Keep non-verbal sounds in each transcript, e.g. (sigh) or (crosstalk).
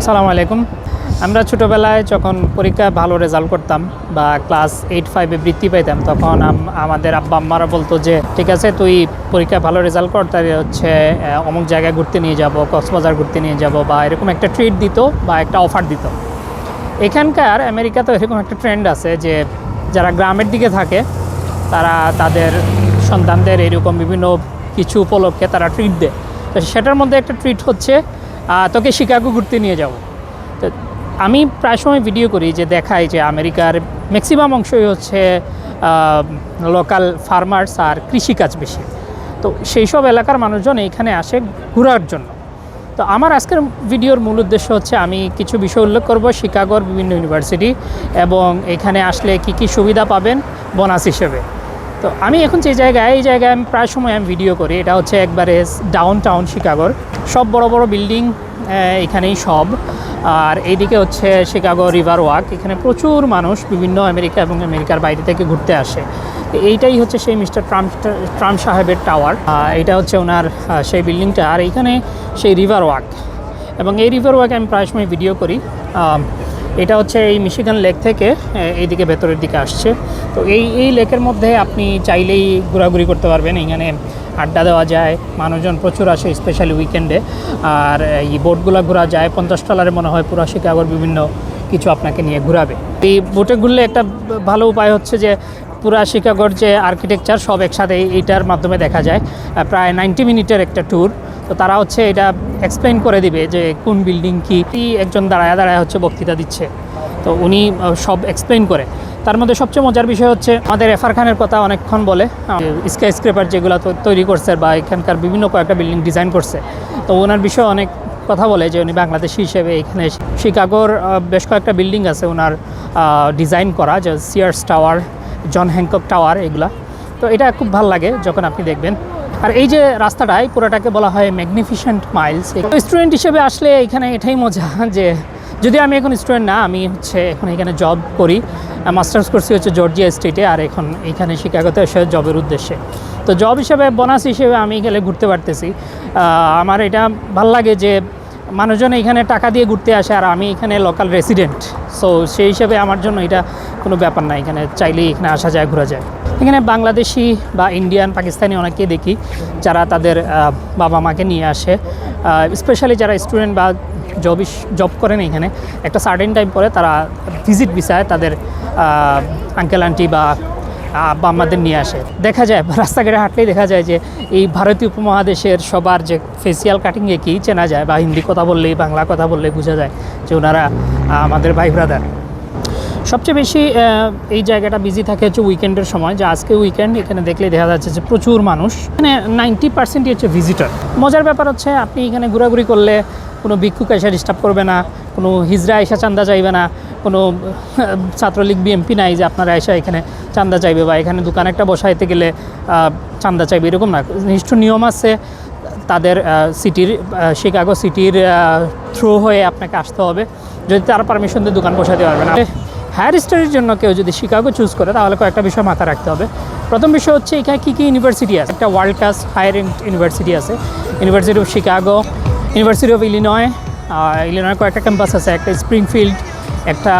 আসসালামু আলাইকুম। আমরা ছোটোবেলায় যখন পরীক্ষায় ভালো রেজাল্ট করতাম বা ক্লাস এইট ফাইভে বৃত্তি পাইতাম, তখন আম- আমাদের আব্বা, আম্মারা বলতো যে, ঠিক আছে, তুই পরীক্ষায় ভালো রেজাল্ট কর তাহলে হচ্ছে অমুক জায়গায় ঘুরতে নিয়ে যাব, কক্সবাজার ঘুরতে নিয়ে যাব বা এরকম একটা ট্রিট দিত বা একটা অফার দিত। এখানকার আমেরিকাতে এরকম একটা ট্রেন্ড আছে যে, যারা গ্রামের দিকে থাকে, তারা তাদের সন্তানদের এরকম বিভিন্ন কিছু উপলক্ষে তারা ট্রিট দেয়। তো সেটার মধ্যে একটা ট্রিট হচ্ছে তোকে শিকাগো ঘুরতে নিয়ে যাব। তো আমি প্রায় সময় ভিডিও করি যে দেখাই যে আমেরিকার ম্যাক্সিমাম অংশই হচ্ছে লোকাল ফার্মার্স আর কৃষিকাজ বেশি। তো সেই সব এলাকার মানুষজন এইখানে আসে ঘোরার জন্য। তো আমার আজকের ভিডিওর মূল উদ্দেশ্য হচ্ছে আমি কিছু বিষয় উল্লেখ করব শিকাগোর বিভিন্ন ইউনিভার্সিটি এবং এখানে আসলে কি কি সুবিধা পাবেন বোনাস হিসেবে। তো আমি এখন যে জায়গায়, এই জায়গায় আমি প্রায় সময় আমি ভিডিও করি, এটা হচ্ছে একবারে ডাউন টাউন শিকাগোর। সব বড় বড় বিল্ডিং এখানেই সব। আর এইদিকে হচ্ছে শিকাগো রিভার ওয়াক, এখানে প্রচুর মানুষ বিভিন্ন আমেরিকা এবং আমেরিকার বাইরে থেকে ঘুরতে আসে। এইটাই হচ্ছে সেই মিস্টার ট্রাম্প ট্রাম্প সাহেবের টাওয়ার। এটা হচ্ছে ওনার সেই বিল্ডিংটা। আর এইখানে সেই রিভার ওয়াক। এবং এই রিভার ওয়াকে আমি প্রায় সময় ভিডিও করি। এটা হচ্ছে এই মিশিগান লেক থেকে এইদিকে ভেতরের দিকে আসছে। তো এই এই লেকের মধ্যে আপনি চাইলেই ঘোরাঘুরি করতে পারবেন। এখানে আড্ডা দেওয়া যায়, মানুষজন প্রচুর আসে স্পেশালি উইকেন্ডে আর এই বোটগুলো ঘোরা যায়, পঞ্চাশ ডলারে মনে হয় পুরা শিকাগোর বিভিন্ন কিছু আপনাকে নিয়ে ঘোরাবে। এই বোটে ঘুরলে একটা ভালো উপায় হচ্ছে যে পুরা শিকাগোর যে আর্কিটেকচার সব একসাথে এইটার মাধ্যমে দেখা যায়। প্রায় নাইনটি মিনিটের একটা ট্যুর তো তারা হচ্ছে এটা এক্সপ্লেন করে দিবে যে কোন বিল্ডিং কি। একজন দাঁড়ায় দাঁড়ায় হচ্ছে বক্তৃতা দিচ্ছে। তো উনি সব এক্সপ্লেন করে। তার মধ্যে সবচেয়ে মজার বিষয় হচ্ছে আমাদের এফার খানের কথা অনেকক্ষণ বলে। স্কাই স্ক্রেপার যেগুলো তৈরি করছে বা এখানকার বিভিন্ন কয়েকটা বিল্ডিং ডিজাইন করছে। তো ওনার বিষয়ে অনেক কথা বলে যে উনি বাংলাদেশি হিসেবে এখানে শিকাগোর বেশ কয়েকটা বিল্ডিং আছে ওনার ডিজাইন করা, যে Sears Tower John Hancock Tower এগুলা। তো এটা খুব ভালো লাগে যখন আপনি দেখবেন। আর এই যে রাস্তাটাই পুরোটাকে বলা হয় ম্যাগনিফিসেন্ট মাইলস স্টুডেন্ট হিসেবে আসলে এখানে এটাই মজা যে যদি আমি এখন স্টুডেন্ট না, আমি হচ্ছে এখন এখানে জব করি। মাস্টার্স করছি হচ্ছে জর্জিয়া স্টেটে আর এখন এখানে শিকাগোতে এসে জবের উদ্দেশ্যে। তো জব হিসেবে বোনাস হিসেবে আমি গেলে ঘুরতে পারতেছি। আমার এটা ভালো লাগে যে মানুষজন এখানে টাকা দিয়ে ঘুরতে আসে, আর আমি এখানে লোকাল রেসিডেন্ট সো সেই হিসেবে আমার জন্য এটা কোনো ব্যাপার না, এখানে চাইলেই এখানে আসা যায়, ঘোরা যায়। এখানে বাংলাদেশি বা ইন্ডিয়ান পাকিস্তানি অনেকেই দেখি, যারা তাদের বাবা মাকে নিয়ে আসে। স্পেশালি যারা স্টুডেন্ট বা জব জব করেন এখানে একটা সার্টেন টাইম পরে তারা ভিজিট ভিসায় তাদের আঙ্কেল আন্টি বা আব্বা আমাদের নিয়ে আসে। দেখা যায়, রাস্তাঘাটে হাঁটলেই দেখা যায় যে এই ভারতীয় উপমহাদেশের সবার যে ফেসিয়াল কাটিংয়ে কী চেনা যায় বা হিন্দি কথা বললেই, বাংলা কথা বললেই বোঝা যায় যে ওনারা আমাদের ভাই ব্রাদার সবচেয়ে বেশি এই জায়গাটা বিজি থাকে হচ্ছে উইকেন্ডের সময়, যে আজকে উইকেন্ড এখানে দেখলে দেখা যাচ্ছে যে প্রচুর মানুষ। এখানে নাইনটি পার্সেন্টই হচ্ছে ভিজিটর মজার ব্যাপার হচ্ছে আপনি এখানে ঘোরাঘুরি করলে কোনো ভিক্ষুক এসে ডিস্টার্ব করবে না, কোনো হিজরা এসে চান্দা চাইবে না, কোনো ছাত্রলীগ বিএমপি নাই যে আপনারা এসে এখানে চান্দা চাইবে বা এখানে দোকান একটা বসাইতে গেলে চান্দা চাইবে, এরকম না। নিষ্ঠ নিয়ম আছে তাদের সিটির শিকাগো সিটির থ্রু হয়ে আপনাকে আসতে হবে। যদি তারা পারমিশন দিয়ে দোকান বসাতে পারবে না। হায়ার স্টাডির জন্য কেউ যদি শিকাগো চুজ করে, তাহলে কয়েকটা বিষয় মাথায় রাখতে হবে। প্রথম বিষয় হচ্ছে এখানে কী কী ইউনিভার্সিটি আছে? একটা ওয়ার্ল্ড ক্লাস হায়ার ইউনিভার্সিটি আছে। University of Chicago University of Illinois Illinois কয়েকটা ক্যাম্পাস আছে, একটা স্প্রিংফিল্ড একটা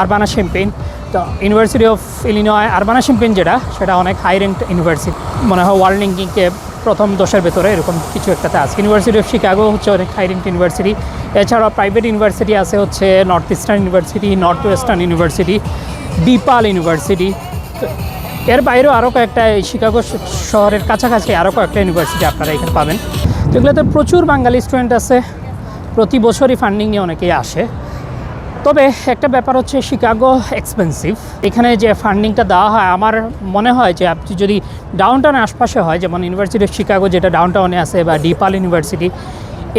আরবানা শ্যাম্পেন তো University of Illinois Urbana Champaign যেটা, সেটা অনেক হাই র্যাঙ্ক ইউনিভার্সিটি মনে হয় ওয়ার্ল্ড র্যাঙ্কিংকে প্রথম দশের ভেতরে এরকম কিছু একটাতে আছে। ইউনিভার্সিটি অফ শিকাগো হচ্ছে অনেক হাই র্যাঙ্ক ইউনিভার্সিটি এছাড়াও প্রাইভেট ইউনিভার্সিটি আছে হচ্ছে Northeastern University Northwestern University DePaul University এর বাইরেও আরও কয়েকটা শিকাগো শহরের কাছাকাছি আরও কয়েকটা ইউনিভার্সিটি আপনারা এখানে পাবেন। এগুলোতে প্রচুর বাঙালি স্টুডেন্ট আছে। প্রতি বছরই ফান্ডিং নিয়ে অনেকেই আসে। তবে একটা ব্যাপার হচ্ছে শিকাগো এক্সপেন্সিভ এখানে যে ফান্ডিংটা দেওয়া হয়, আমার মনে হয় যে আপনি যদি ডাউন টাউনের আশপাশে হয়, যেমন ইউনিভার্সিটি অফ শিকাগো যেটা ডাউনটাউনে আছে বা ডিপাল ইউনিভার্সিটি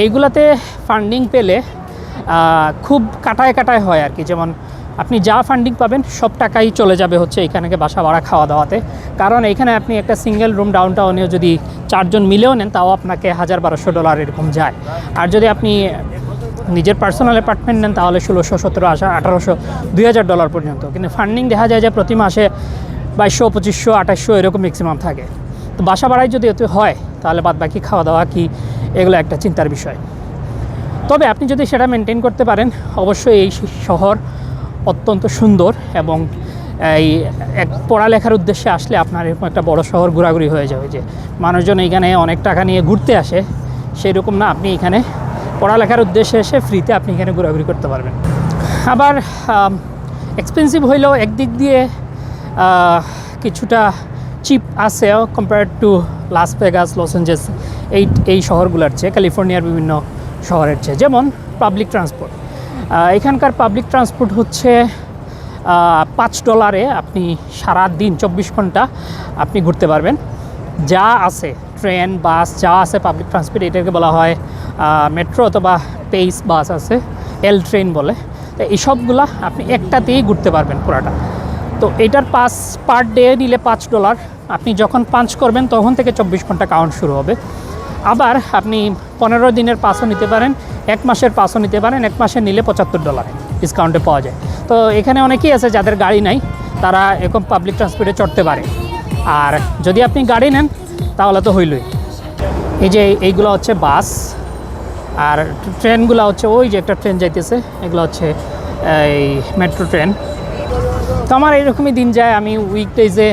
এইগুলাতে ফান্ডিং পেলে খুব কাটায় কাটায় হয় আর কি। যেমন আপনি যা ফান্ডিং পাবেন, সব টাকাই চলে যাবে হচ্ছে এখানে বাসা ভাড়া খাওয়া দাওয়াতে। কারণ এখানে আপনি একটা সিঙ্গেল রুম ডাউনটাউনেও যদি চারজন মিলেও নেন, তাও আপনাকে হাজার বারোশো ডলার এরকম যায়। আর যদি আপনি নিজের পার্সোনাল অ্যাপার্টমেন্ট নেন, তাহলে ষোলোশো, সতেরো আসা, আঠারোশো, দুই হাজার ডলার পর্যন্ত। কিন্তু ফান্ডিং দেখা যায় যে প্রতি মাসে বাইশশো, পঁচিশশো, আঠাশশো এরকম ম্যাক্সিমাম থাকে। তো বাসা ভাড়ায় যদি এতে হয়, তাহলে বাদ বাকি খাওয়া দাওয়া কি, এগুলো একটা চিন্তার বিষয়। তবে আপনি যদি সেটা মেনটেন করতে পারেন, অবশ্যই এই শহর অত্যন্ত সুন্দর এবং এই এক পড়ালেখার উদ্দেশ্যে আসলে আপনার এরকম একটা বড় শহর ঘোরাঘুরি হয়ে যাবে যে মানুষজন এখানে অনেক টাকা নিয়ে ঘুরতে আসে সেই রকম না। আপনি এখানে পড়ালেখার উদ্দেশ্যে এসে ফ্রিতে আপনি এখানে ঘোরাঘুরি করতে পারবেন। আবার এক্সপেন্সিভ হইলেও একদিক দিয়ে কিছুটা চিপ আছে compare to Las Vegas Los Angeles এই এই শহরগুলোর চেয়ে ক্যালিফোর্নিয়ার বিভিন্ন শহরের চেয়ে। যেমন পাবলিক ট্রান্সপোর্ট এখানকার পাবলিক ট্রান্সপোর্ট হচ্ছে পাঁচ ডলারে আপনি সারা দিন চব্বিশ ঘণ্টা আপনি ঘুরতে পারবেন। যা আছে, ট্রেন, বাস, যা আছে পাবলিক ট্রান্সপোর্ট এটাকে বলা হয় মেট্রো অথবা পেইস বাস আছে এল ট্রেন বলে। তো এইসবগুলা আপনি একটাতেই ঘুরতে পারবেন পুরাটা। তো এটার পাস পার ডে নিলে পাঁচ ডলার। আপনি যখন পাঞ্চ করবেন, তখন থেকে চব্বিশ ঘণ্টা কাউন্ট শুরু হবে। আবার আপনি পনেরো দিনের পাসও নিতে পারেন, এক মাসের পাসও নিতে পারেন, এক মাসের নিলে পঁচাত্তর ডলার ডিসকাউন্টে পাওয়া যায়। তো এখানে অনেকেই আছে যাদের গাড়ি নাই, তারা এরকম পাবলিক ট্রান্সপোর্টে চড়তে পারে। আর যদি আপনি গাড়ি নেন, তাহলে তো হইলই। এই যে এইগুলো হচ্ছে বাস, আর ট্রেনগুলো হচ্ছে ওই যে একটা ট্রেন যাইতেছে, এগুলো হচ্ছে, এই মেট্রো ট্রেন তো আমার এরকমই দিন যায়, আমি উইকডেজে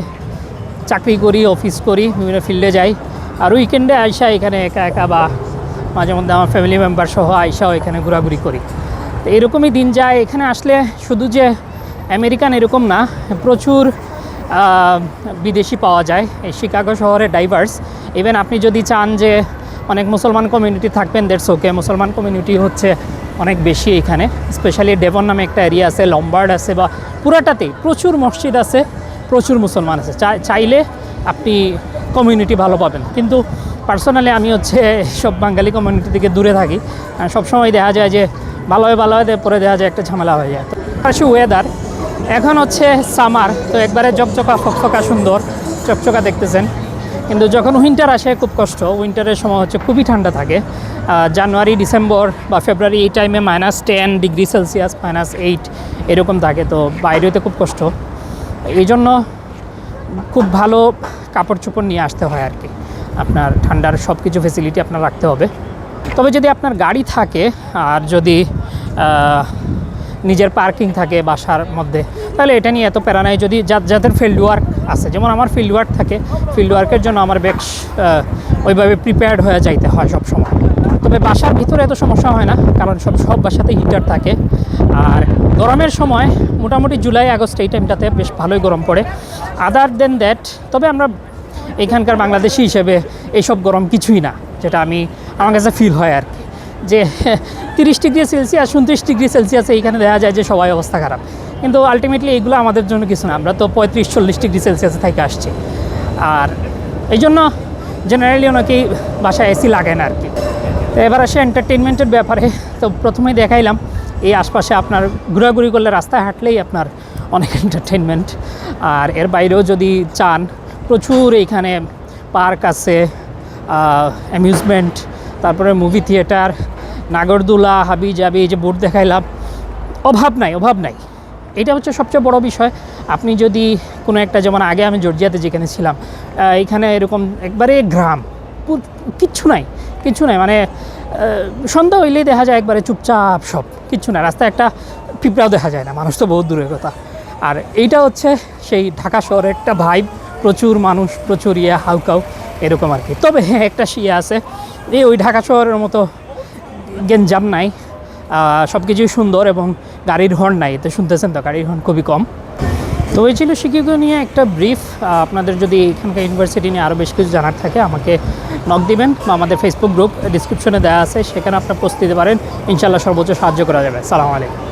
চাকরি করি অফিস করি, বিভিন্ন ফিল্ডে যাই। আর উইকেন্ডে আইসা এখানে একা একা বা মাঝে মধ্যে আমার ফ্যামিলি মেম্বার সহ আইসাও এখানে ঘোরাঘুরি করি। তো এরকমই দিন যায়। এখানে আসলে শুধু যে আমেরিকান এরকম না, প্রচুর বিদেশি পাওয়া যায়। এই শিকাগো শহরে ডাইভার্স ইভেন আপনি যদি চান যে অনেক মুসলমান কমিউনিটি থাকবেন দেড় ওকে মুসলমান কমিউনিটি হচ্ছে অনেক বেশি এখানে। স্পেশালি ডেভন নামে একটা এরিয়া আছে লম্বার্ড আছে বা পুরাটাতেই প্রচুর মসজিদ আছে, প্রচুর মুসলমান আছে। চাই- চাইলে আপনি কমিউনিটি ভালো পাবেন। কিন্তু পার্সোনালি আমি হচ্ছে সব বাঙালি কমিউনিটি থেকে দূরে থাকি। সবসময় দেখা যায় যে ভালো হয় ভালো হয় পরে দেওয়া যায়, একটা ঝামেলা হয়ে যায়। আসি ওয়েদার এখন হচ্ছে সামার তো একবারে চকচকা, ফকফকা, সুন্দর চকচকা দেখতেছেন। কিন্তু যখন উইন্টার আসে, খুব কষ্ট। উইন্টারের সময় হচ্ছে খুবই ঠান্ডা থাকে। জানুয়ারি ডিসেম্বর বা ফেব্রুয়ারি এই টাইমে minus ten degree Celsius minus eight এরকম থাকে। তো বাইরেতে খুব কষ্ট। এই জন্য খুব ভালো কাপড় চোপড় নিয়ে আসতে হয় আর কি। আপনার ঠান্ডার সব কিছু ফেসিলিটি আপনার রাখতে হবে। তবে যদি আপনার গাড়ি থাকে আর যদি নিজের পার্কিং থাকে বাসার মধ্যে, তাহলে এটা নিয়ে এত প্যারা নাই। যদি যাদের ফিল্ড ওয়ার্ক আছে, যেমন আমার ফিল্ড ওয়ার্ক থাকে ফিল্ড ওয়ার্কের জন্য আমার বেশ ওইভাবে প্রিপেয়ার্ড হয়ে যাইতে হয় সব সময় তবে বাসার ভিতরে এত সমস্যা হয় না, কারণ সব সব বাসাতে হিটার থাকে। আর গরমের সময় মোটামুটি জুলাই, আগস্ট এই টাইমটাতে বেশ ভালোই গরম পড়ে। আদার দেন দ্যাট তবে আমরা এখানকার বাংলাদেশি হিসেবে এইসব গরম কিছুই না, যেটা আমি আমার কাছে ফিল হয় আর কি। যে (laughs) তিরিশ ডিগ্রি সেলসিয়াস উনত্রিশ ডিগ্রি সেলসিয়াসে এইখানে দেখা যায় যে সবাই অবস্থা খারাপ। কিন্তু আলটিমেটলি এইগুলো আমাদের জন্য কিছু না। আমরা তো পঁয়ত্রিশ, চল্লিশ ডিগ্রি সেলসিয়াসে থেকে আসছি। আর এই জন্য জেনারেলি অনেকেই বাসায় এসি লাগে না আর কি। তো এবার আসে এন্টারটেনমেন্টের ব্যাপারে। তো প্রথমেই দেখাইলাম, এই আশপাশে আপনার ঘোরাঘুরি করলে রাস্তায় হাঁটলেই আপনার অনেক এন্টারটেনমেন্ট আর এর বাইরেও যদি চান, প্রচুর এইখানে পার্ক আছে অ্যামিউজমেন্ট তারপরে মুভি থিয়েটার নাগরদোলা, হাবি জাবি এই যে বোট দেখাইলাম। অভাব নাই অভাব নাই। এটা হচ্ছে সবচেয়ে বড় বিষয়। আপনি যদি কোনো একটা, যেমন আগে আমি জর্জিয়াতে যেখানে ছিলাম এখানে এরকম একবারে গ্রাম কিচ্ছু নাই কিচ্ছু নাই। মানে সন্ধ্যা হইলেই দেখা যায় একবারে চুপচাপ সব, কিচ্ছু না রাস্তায় একটা পিঁপড়াও দেখা যায় না, মানুষ তো বহুত দূরের কথা। আর এইটা হচ্ছে সেই ঢাকা শহরের একটা ভাইব প্রচুর মানুষ, প্রচুর ইয়ে হাউকাউ। এরকম আর কি। তবে হ্যাঁ একটা শিয়া আছে। এই ওই ঢাকা শহরের মতো গেঞ্জাম নাই সব কিছুই সুন্দর এবং গাড়ির হর্ন নাই। এতে শুনতেছেন তো, গাড়ির হর্ন খুবই কম। তো এই ছিল শিকিগো নিয়ে একটা ব্রিফ আপনাদের যদি এখানকার ইউনিভার্সিটি নিয়ে আরও বেশ কিছু জানার থাকে, আমাকে নক দিবেন বা আমাদের ফেসবুক গ্রুপ ডিসক্রিপশনে দেওয়া আছে, সেখানে আপনার পোস্ট দিতে পারেন। ইনশাল্লাহ সর্বোচ্চ সাহায্য করা যাবে। সালাম আলাইকুম।